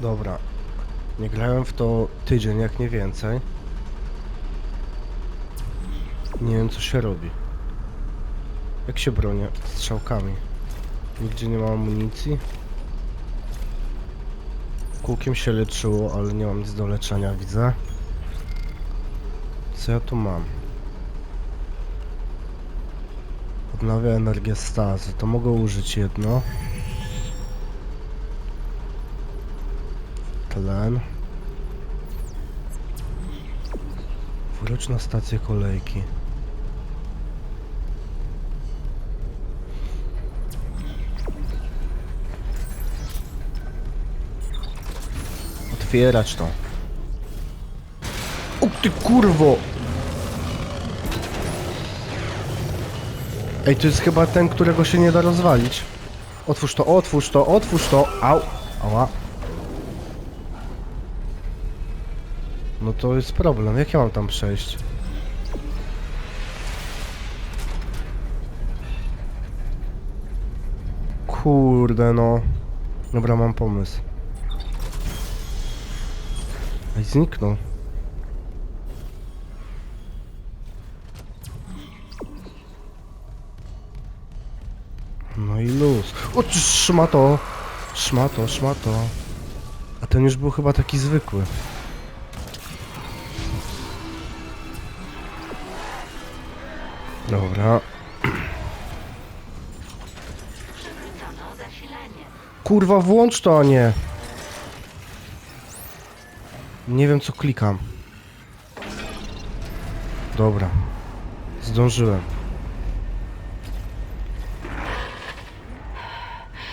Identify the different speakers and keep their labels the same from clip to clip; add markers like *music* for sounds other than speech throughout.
Speaker 1: Dobra. Nie grałem w to tydzień, jak nie więcej. Nie wiem, co się robi. Jak się bronię? Strzałkami. Nigdzie nie ma amunicji. Kółkiem się leczyło, ale nie mam nic do leczenia, widzę. Co ja tu mam? Odnawia energię stazy. To mogę użyć jedno. Tlen. Wróć na stację kolejki. Otwierać to. O ty kurwo! Ej, to jest chyba ten, którego się nie da rozwalić. Otwórz to, otwórz to, otwórz to. Au! Ała. No to jest problem. Jak ja mam tam przejść? Kurde no. Dobra, mam pomysł. Ej, zniknął. No i luz. O, szmato! Szmato, szmato. A ten już był chyba taki zwykły. Dobra. Kurwa, włącz to, a nie. Nie wiem, co klikam. Dobra. Zdążyłem.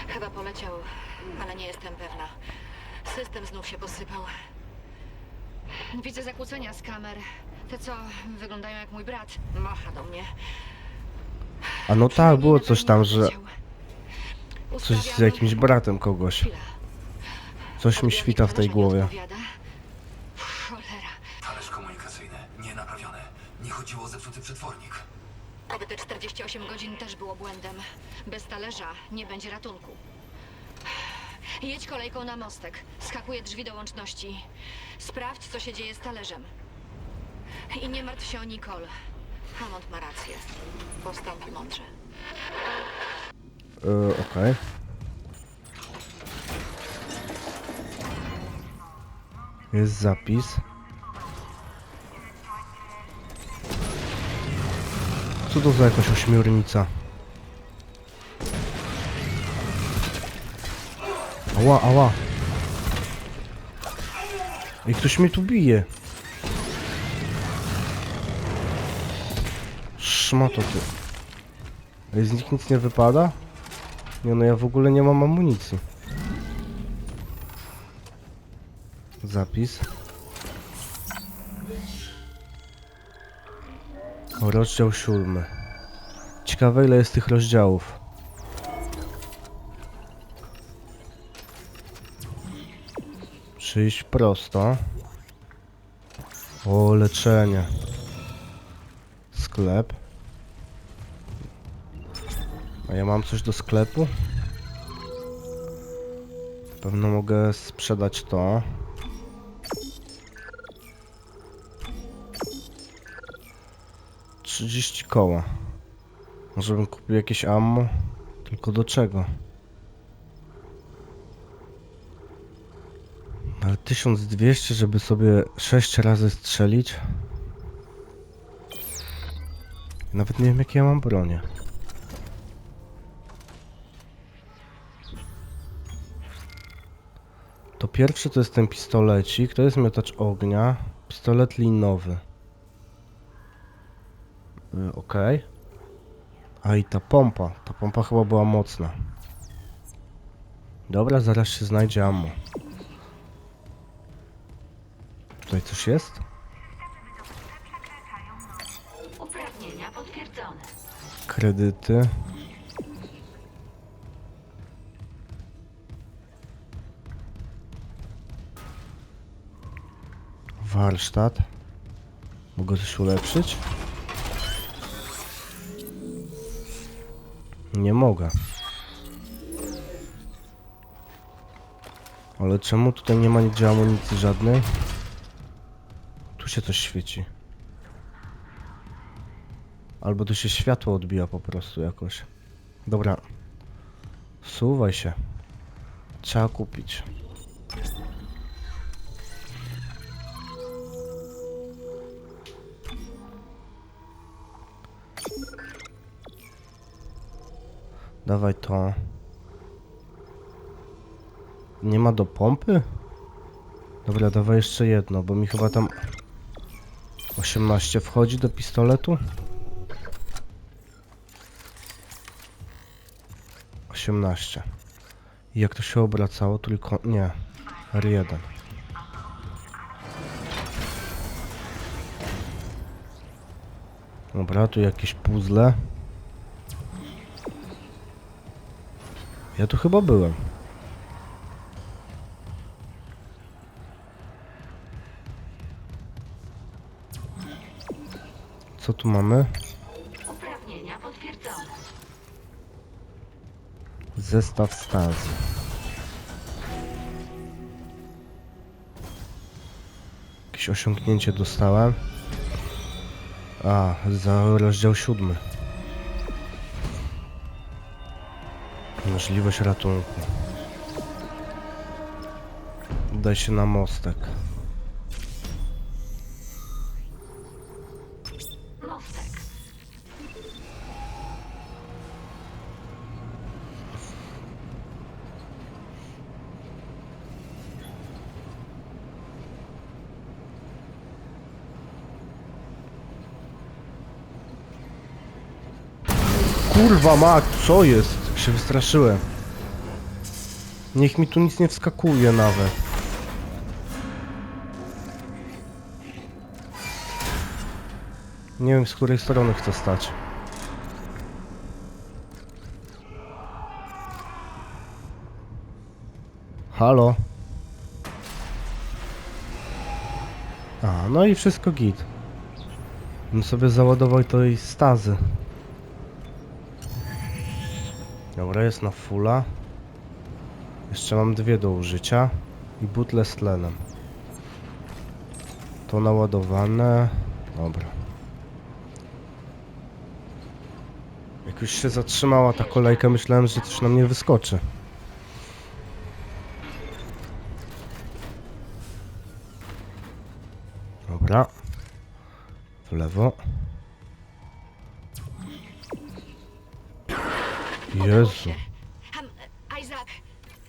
Speaker 2: Chyba poleciał, ale nie jestem pewna. System znów się posypał. Widzę zakłócenia z kamer. Te, co wyglądają jak mój brat, macha do mnie.
Speaker 1: A no tak, było coś tam, że coś z jakimś bratem kogoś. Coś mi świta w tej głowie.
Speaker 3: Talerz komunikacyjny, nie naprawiony. Nie chodziło o zepsuty przetwornik.
Speaker 2: Oby te 48 godzin też było błędem. Bez talerza nie będzie ratunku. Jedź kolejką na mostek. Skakuję drzwi do łączności. Sprawdź, co się dzieje z talerzem. I nie martw się o Nicole. Hammond ma rację. Postąpi mądrze.
Speaker 1: Yy, okej. Jest zapis. Co to za jakaś ośmiornica? Ała, ała. I ktoś mnie tu bije. Szmato ty. Z nich nic nie wypada? Nie no, ja w ogóle nie mam amunicji. Zapis. Rozdział siódmy. Ciekawe ile jest tych rozdziałów. Przyjść prosto. O, leczenie. Sklep. A ja mam coś do sklepu? Pewno mogę sprzedać to. Trzydzieści koła. Może bym kupił jakieś ammo? Tylko do czego? Ale 1200, żeby sobie 6 razy strzelić? Nawet nie wiem jakie ja mam bronie. Pierwszy to jest ten pistolecik, to jest miotacz ognia, pistolet linowy. Y, Okej. A i ta pompa, ta pompa chyba była mocna. Dobra, zaraz się znajdzie ammo. Tutaj coś jest? Kredyty. Warsztat. Mogę coś ulepszyć? Nie mogę. Ale czemu tutaj nie ma nigdzie amunicji żadnej? Tu się coś świeci. Albo tu się światło odbija po prostu jakoś. Dobra. Suwaj się. Trzeba kupić. Dawaj to. Nie ma do pompy? Dobra, dawaj jeszcze jedno, bo mi chyba tam 18 wchodzi do pistoletu. 18. I jak to się obracało? Tylko nie. R1. Dobra, tu jakieś puzzle. Ja tu chyba byłem. Co tu mamy?
Speaker 2: Uprawnienia potwierdzone.
Speaker 1: Zestaw stazy. Jakieś osiągnięcie dostałem. A, za rozdział siódmy. Możliwość ratunku. Udaj się na mostek. Kurwa mak, co jest? Się wystraszyłem. Niech mi tu nic nie wskakuje nawet. Nie wiem z której strony chcę stać. Halo? A, no i wszystko git. Bym sobie załadował i stazy. Dobra, jest na fulla. Jeszcze mam dwie do użycia. I butle z tlenem. To naładowane. Dobra. Jak już się zatrzymała ta kolejka, myślałem, że coś na mnie wyskoczy. Dobra. W lewo. Jezu.
Speaker 2: Isaac,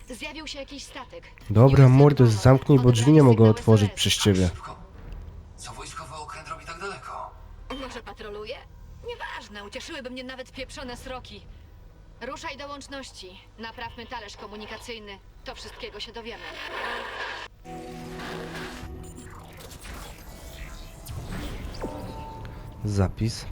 Speaker 2: zjawił się jakiś statek.
Speaker 1: Dobra,
Speaker 2: zareagował.
Speaker 1: zamknij, bo drzwi nie mogę otworzyć przez ciebie.
Speaker 3: Szybko. Co wojskowy okręt robi tak daleko?
Speaker 2: Może patroluje? Nieważne, ucieszyłyby mnie nawet pieprzone sroki. Ruszaj do łączności. Naprawmy talerz komunikacyjny. To wszystkiego się dowiemy.
Speaker 1: Zapis.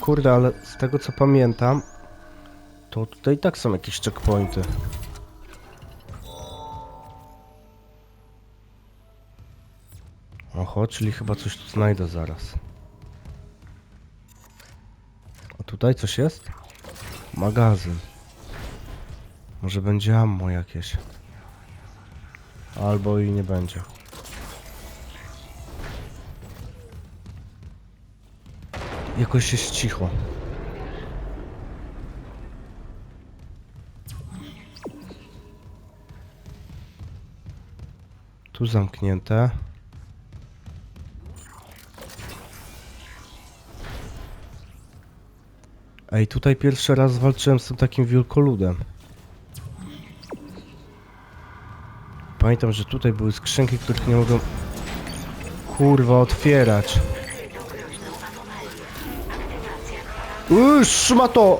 Speaker 1: Kurde, ale z tego co pamiętam, to tutaj tak są jakieś checkpointy. Oho, czyli chyba coś tu znajdę zaraz. A tutaj coś jest? Magazyn. Może będzie ammo jakieś. Albo i nie będzie. Jakoś jest cicho. Tu zamknięte. Ej, tutaj pierwszy raz walczyłem z tym takim wielkoludem. Pamiętam, że tutaj były skrzynki, których nie mogłem kurwa otwierać. Uuu, trzyma to!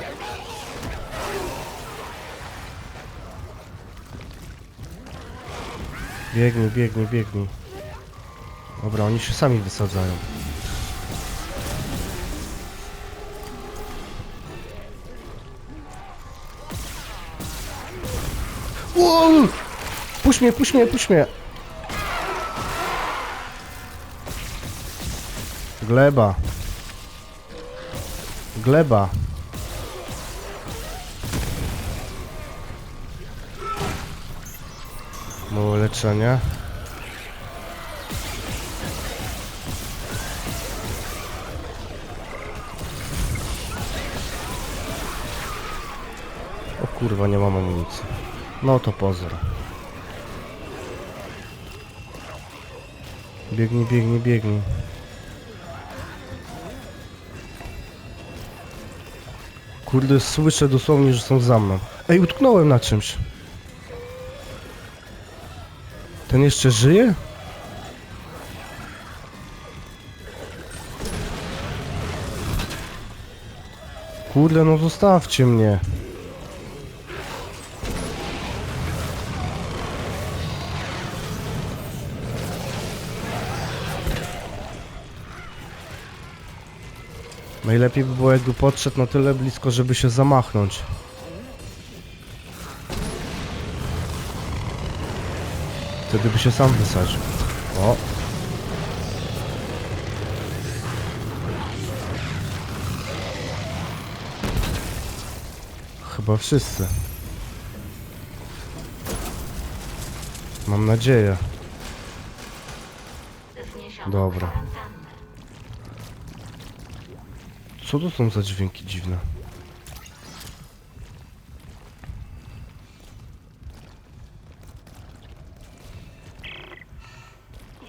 Speaker 1: Biegnij, biegnij, biegnij. Dobra, oni się sami wysadzają. Wow! Puść mnie, puść mnie, puść mnie! Gleba gleba. Mało leczenia. O kurwa, nie mam amunicji. No to pozór. Biegnij, biegnij, biegnij. Kurde, słyszę dosłownie, że są za mną. Ej, utknąłem na czymś. Ten jeszcze żyje? Kurde, no zostawcie mnie. Najlepiej by było jakby podszedł na tyle blisko, żeby się zamachnąć. Wtedy by się sam wysadził. O. Chyba wszyscy. Mam nadzieję. Dobra. Co to są za dźwięki dziwne?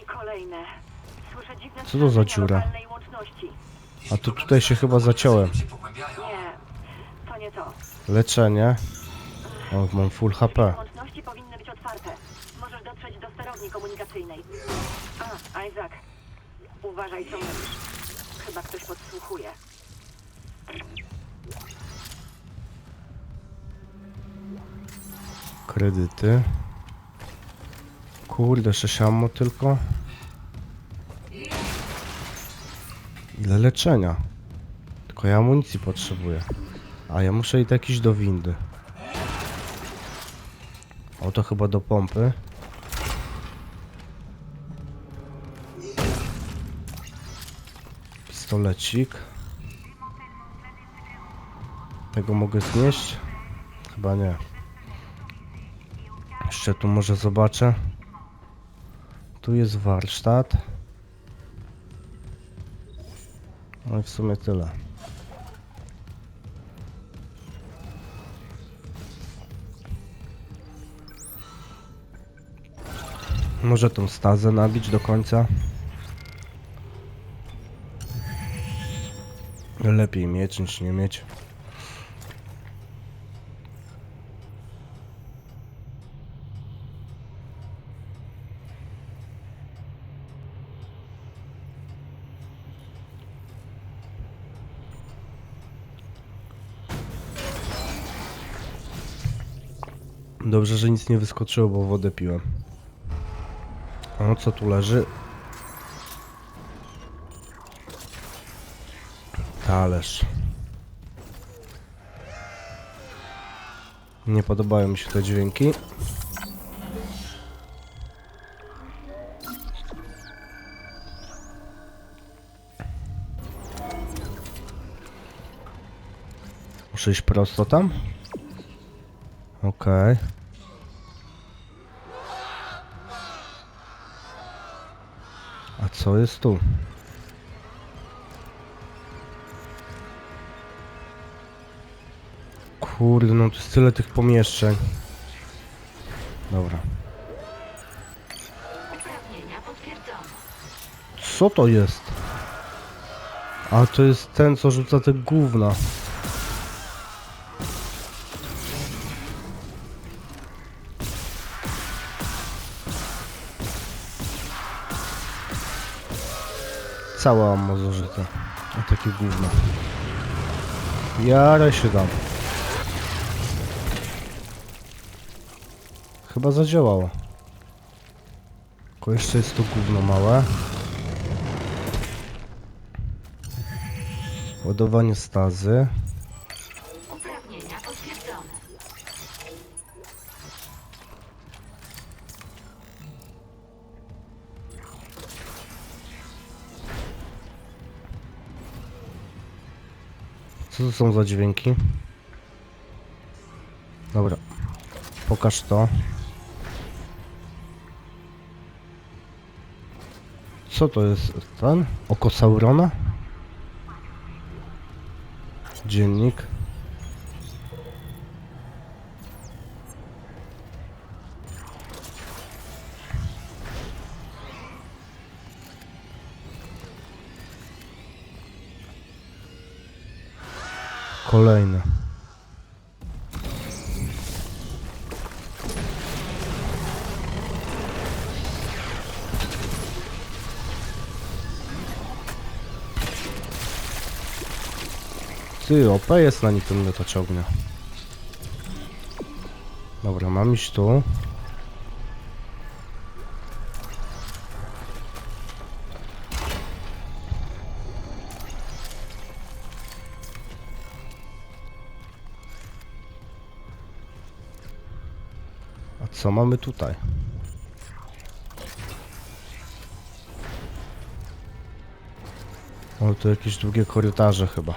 Speaker 4: I kolejne. Słyszę dziwne
Speaker 1: Co to za dziura?
Speaker 4: lokalnej łączności.
Speaker 1: A tu tutaj się chyba zaciąłem.
Speaker 4: Nie, to nie to.
Speaker 1: Leczenie. O, mam full HP. Kredyty. Kurde, szesiamo tylko. Ile leczenia? Tylko ja amunicji potrzebuję. A ja muszę i tak iść do windy. O, to chyba do pompy. Pistolecik. Tego mogę znieść? Chyba nie. Jeszcze tu może zobaczę. Tu jest warsztat. No i w sumie tyle. Może tą stazę nabić do końca. Lepiej mieć niż nie mieć. Dobrze, że nic nie wyskoczyło, bo wodę piłem. O, co tu leży? Talerz. Nie podobają mi się te dźwięki. Muszę iść prosto tam? Okej. A co jest tu? Kurde, no to jest tyle tych pomieszczeń. Dobra. Co to jest? A to jest ten, co rzuca te gówna. Cała zużyte. A takie gówno. Jarę się dam. Chyba zadziałało. Tylko jeszcze jest to gówno małe. Ładowanie stazy. Co to są za dźwięki? Dobra. Pokaż to. Co to jest ten? Oko Saurona? Dziennik. Kolejne. Ty, OP jest na nich ten miotacz ognia. Dobra, mam iść tu. Co mamy tutaj? O, tu jakieś długie korytarze chyba.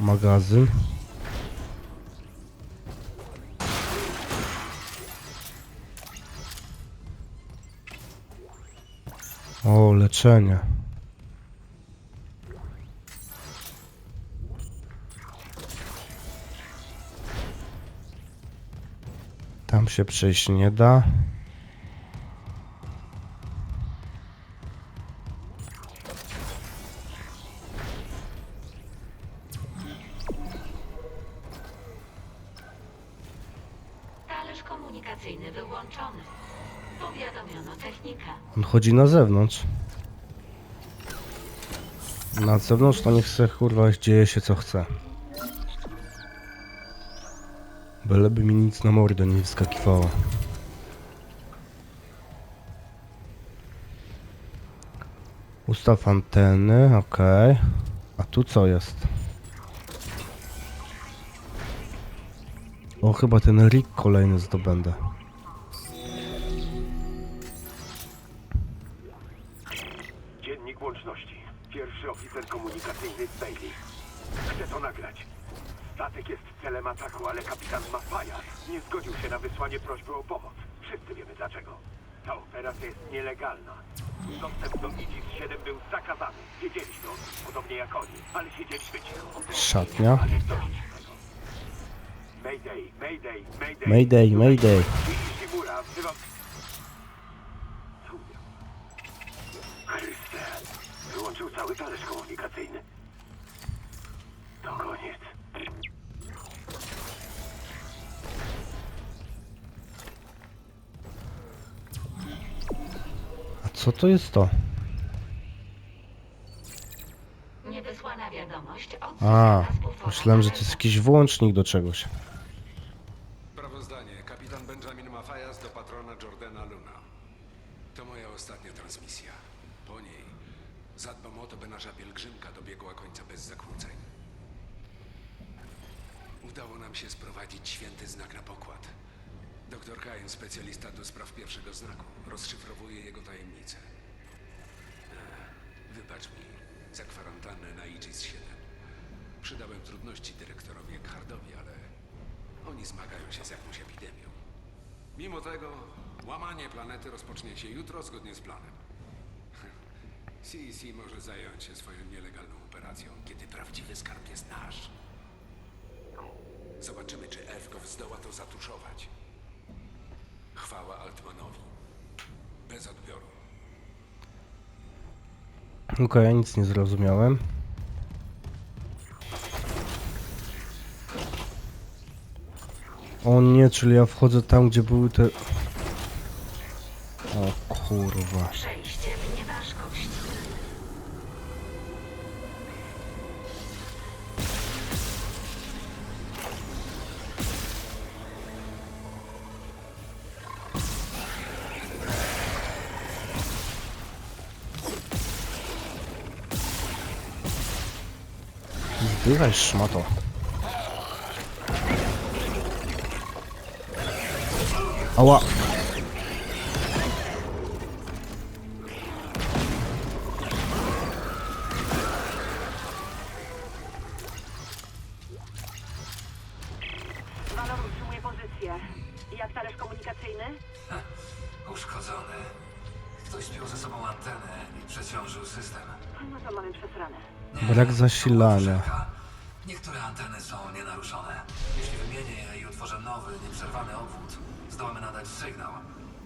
Speaker 1: Magazyn. Leczenie. Tam się przejść nie da.
Speaker 5: Talerz komunikacyjny wyłączony. Powiadomiono technika.
Speaker 1: On chodzi na zewnątrz. Na zewnątrz to niech se kurwa dzieje się co chce. Byleby mi nic na mordę nie wskakiwało. Ustaw anteny, okej. A tu co jest? O, chyba ten rig kolejny zdobędę.
Speaker 6: Pierwszy oficer komunikacyjny z Bailey. Chcę to nagrać. Statek jest celem ataku, ale kapitan Mafaja nie zgodził się na wysłanie prośby o pomoc. Wszyscy wiemy dlaczego. Ta operacja jest nielegalna. Dostęp do IGS-7 był zakazany. Wiedzieliśmy o tym, podobnie jak oni, ale siedzieliśmy cicho.
Speaker 1: Szatnia.
Speaker 6: Ale dość tego. Mayday, Mayday, Mayday.
Speaker 1: Mayday, Mayday.
Speaker 6: Wzywam... wyłączył cały talerz komunikacyjny. To koniec.
Speaker 1: A co to jest to?
Speaker 5: Niewysłana wiadomość od
Speaker 1: A, myślałem, że to jest jakiś włącznik do czegoś.
Speaker 7: Sprawozdanie. Kapitan Benjamin Mafajas do patrona Jordana Luna. To moja ostatnia transmisja. Po niej zadbam o to, by nasza pielgrzymka dobiegła końca bez zakłóceń. Udało nam się sprowadzić święty znak na pokład. Doktor Kain, specjalista do spraw pierwszego znaku, rozszyfrowuje jego tajemnicę. Ech, Wybacz mi za kwarantannę na Aegis 7. Przydałem trudności dyrektorowi Eckhardowi, ale oni zmagają się z jakąś epidemią. Mimo tego, łamanie planety rozpocznie się jutro zgodnie z planem. CEC może zająć się swoją nielegalną operacją, kiedy prawdziwy skarb jest nasz. Zobaczymy, czy Ewgow zdoła to zatuszować. Chwała Altmanowi. Bez odbioru.
Speaker 1: Okej, ja nic nie zrozumiałem. O nie, czyli ja wchodzę tam, gdzie były te... O kurwa.
Speaker 5: Przejście
Speaker 1: Bywaj szmato. Ała. Pozycję.
Speaker 4: Jak talerz komunikacyjny?
Speaker 3: Uszkodzony. Ktoś spiął ze sobą antenę i przeciążył system.
Speaker 4: No to mamy przesrane.
Speaker 1: Brak zasilania.
Speaker 3: Zdołamy nadać sygnał.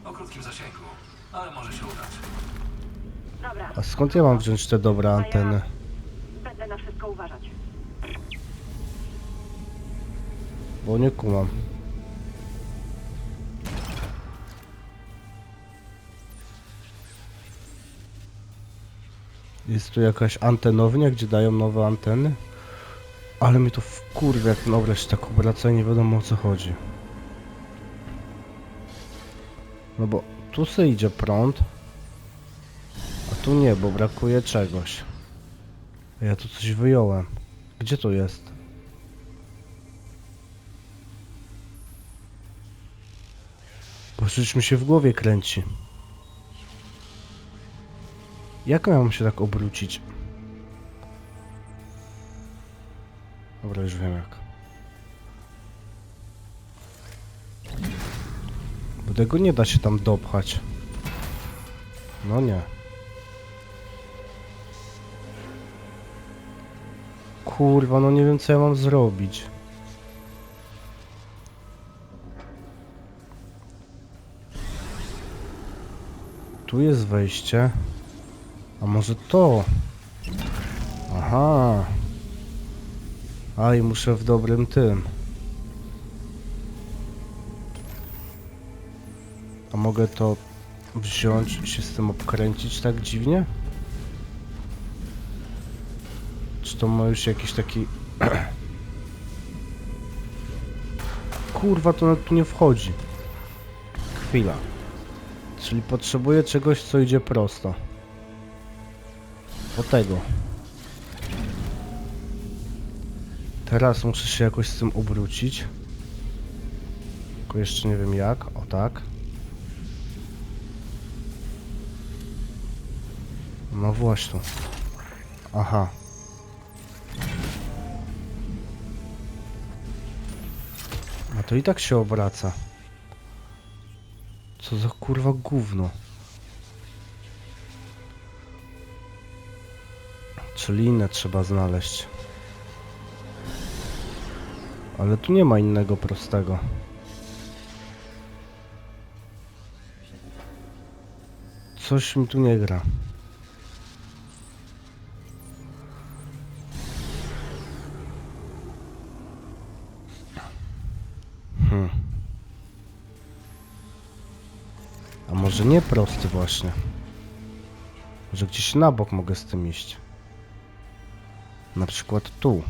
Speaker 3: O krótkim zasięgu, ale może się udać.
Speaker 4: Dobra,
Speaker 1: A skąd ja mam wziąć te dobre anteny?
Speaker 4: będę na wszystko uważać.
Speaker 1: Bo nie kumam. Jest tu jakaś antenownia, gdzie dają nowe anteny? Ale mi to wkurwia, jak ten obraz się tak obraca i nie wiadomo o co chodzi. No bo tu se idzie prąd, a tu nie, bo brakuje czegoś. Ja tu coś wyjąłem. Gdzie to jest? Bo mi się w głowie kręci. Jak mam się tak obrócić? Dobra, już wiem jak. Bo tego nie da się tam dopchać. No nie. Kurwa, no nie wiem co ja mam zrobić. Tu jest wejście. A może to? Aha. A i muszę w dobrym tym. A mogę to wziąć i się z tym obkręcić tak dziwnie? Czy to ma już jakiś taki... *clears throat* Kurwa, to nawet tu nie wchodzi. Chwila. Czyli potrzebuję czegoś, co idzie prosto. O tego. Teraz muszę się jakoś z tym obrócić. Tylko jeszcze nie wiem jak. O tak. No właśnie. Aha. A to i tak się obraca. Co za kurwa gówno. Czyli inne trzeba znaleźć. Ale tu nie ma innego prostego. Coś mi tu nie gra. Może nie prosty właśnie? Może gdzieś na bok mogę z tym iść? Na przykład tu.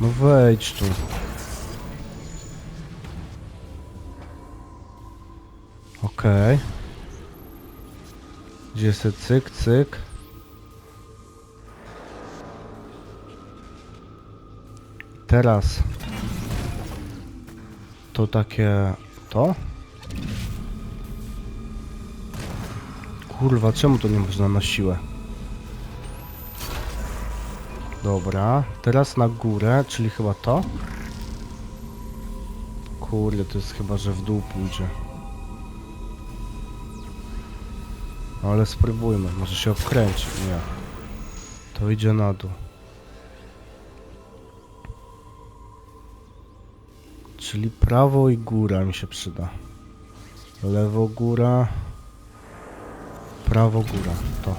Speaker 1: No wejdź tu. Okej. Gdzie jest ten cyk, cyk? Teraz to takie to? Kurwa, czemu to nie można na siłę? Dobra, teraz na górę, czyli chyba to? Kurde, to jest chyba, że w dół pójdzie. No, Ale spróbujmy, może się obkręci. Nie. To idzie na dół. Czyli prawo i góra mi się przyda. Lewo góra. Prawo góra. To.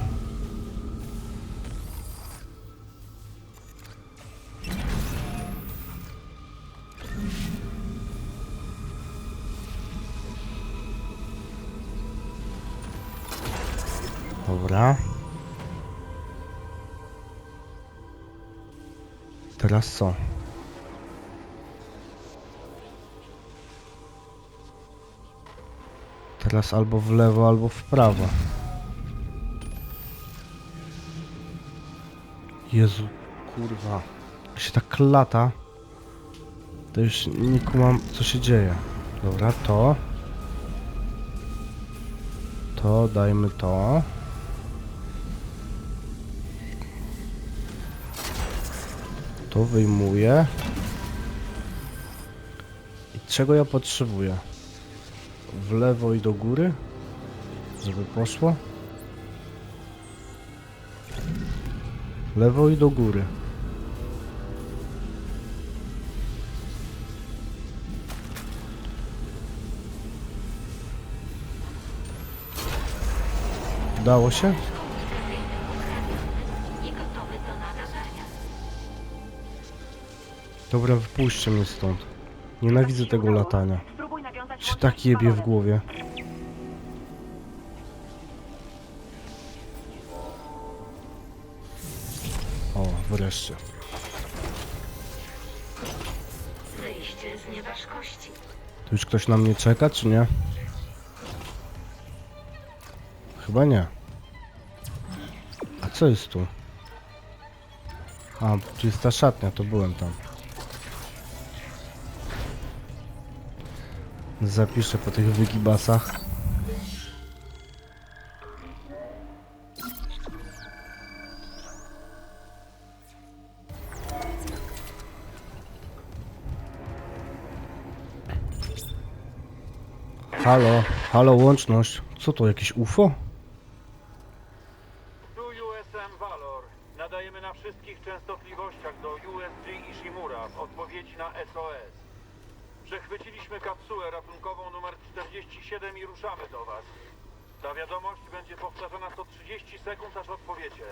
Speaker 1: Dobra. Teraz co? Teraz albo w lewo, albo w prawo. Jezu, kurwa. Jak się tak lata, to już nie kumam, co się dzieje. Dobra, to. To dajmy to. To wyjmuję. I czego ja potrzebuję? W lewo i do góry? Żeby poszło? W lewo i do góry. Udało się? Dobra, wypuśćcie mnie stąd. Nienawidzę tego latania.
Speaker 4: Łączność
Speaker 1: tak jebie w głowie. O, wreszcie.
Speaker 5: Wyjście z nieważkości.
Speaker 1: Tu już ktoś na mnie czeka, czy nie? Chyba nie. A co jest tu? A, tu jest ta szatnia, to byłem tam. Zapiszę po tych wygibasach. Halo, halo, łączność. Co to, jakieś UFO?
Speaker 8: Tu USM Valor. Nadajemy na wszystkich częstotliwościach do USG Ishimura w odpowiedzi na SOS. Przechwyciliśmy kapsułę ratunkową numer 47 i ruszamy do Was. Ta wiadomość będzie powtarzana co 30 sekund, aż odpowiecie.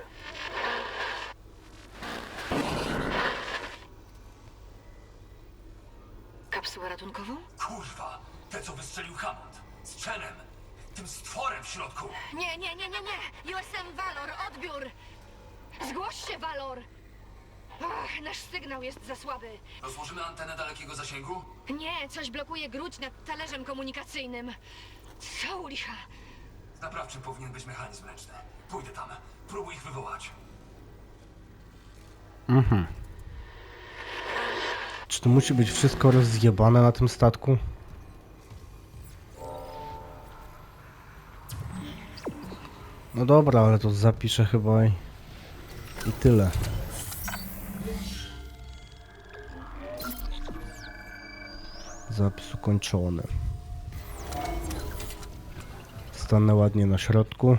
Speaker 2: Kapsułę ratunkową?
Speaker 3: Kurwa! Te, co wystrzelił Hammond. Z Chenem. Tym stworem w środku.
Speaker 2: Nie, nie, nie, nie, nie! USM Valor, odbiór! Zgłoś się, Valor! Ach, nasz sygnał jest za słaby.
Speaker 3: Rozłożymy antenę dalekiego zasięgu?
Speaker 2: Nie, coś blokuje gruć nad talerzem komunikacyjnym. Co u licha?
Speaker 3: Z naprawczym powinien być mechanizm ręczny. Pójdę tam. Próbuj ich wywołać.
Speaker 1: Czy to musi być wszystko rozjebane na tym statku? No dobra, ale to zapiszę chyba i, i tyle. Zapis ukończony. Stanę ładnie na środku.